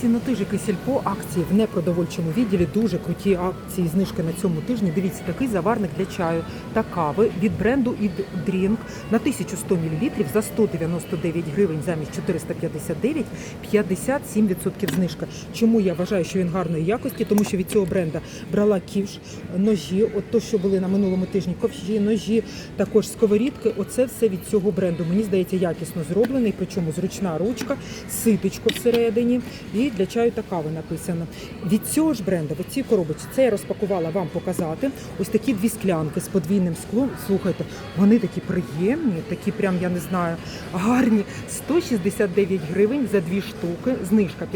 Сінотижики сільпо акції в непродовольчому відділі. Дуже круті акції, знижки на цьому тижні. Дивіться, такий заварник для чаю та кави від бренду Ід Drink на 1100 мл за 199 гривень замість 459, 57% знижка. Чому я вважаю, що він гарної якості? Тому що від цього бренда брала ківш, ножі, от то, що були на минулому тижні, ковші, ножі, також сковорідки. Оце все від цього бренду. Мені здається, якісно зроблений, причому зручна ручка, ситочко всередині. І для чаю та кави написано. Від цього ж бренду, в цій коробочці, це я розпакувала вам показати. Ось такі дві склянки з подвійним склом. Слухайте, вони такі приємні, такі прям, я не знаю, гарні. 169 гривень за дві штуки, знижка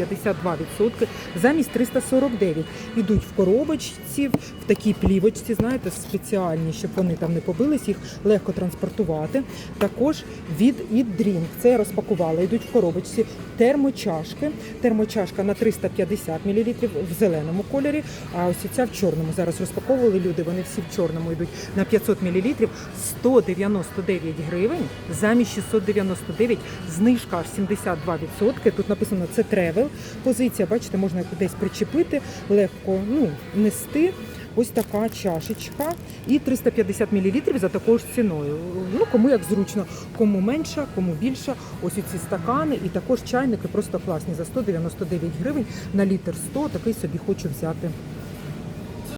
52%, замість 349. Ідуть в коробочці, в такій плівочці, знаєте, спеціальні, щоб вони там не побились, їх легко транспортувати. Також від Drink. Це я розпакувала. Йдуть в коробочці термочашки. Термочашка на 350 мл в зеленому кольорі, а ось ця в чорному. Зараз розпаковували люди, вони всі в чорному йдуть на 500 мл. 199 гривень замість 699, знижка аж 72%. Тут написано це тревел. Позиція, бачите, можна десь причепити, легко ну, нести. Ось така чашечка і 350 мл за такою ж ціною. Ну кому як зручно, кому менша, кому більше. Ось ці стакани і також чайники просто класні за 199 гривень на літр 100. Такий собі хочу взяти.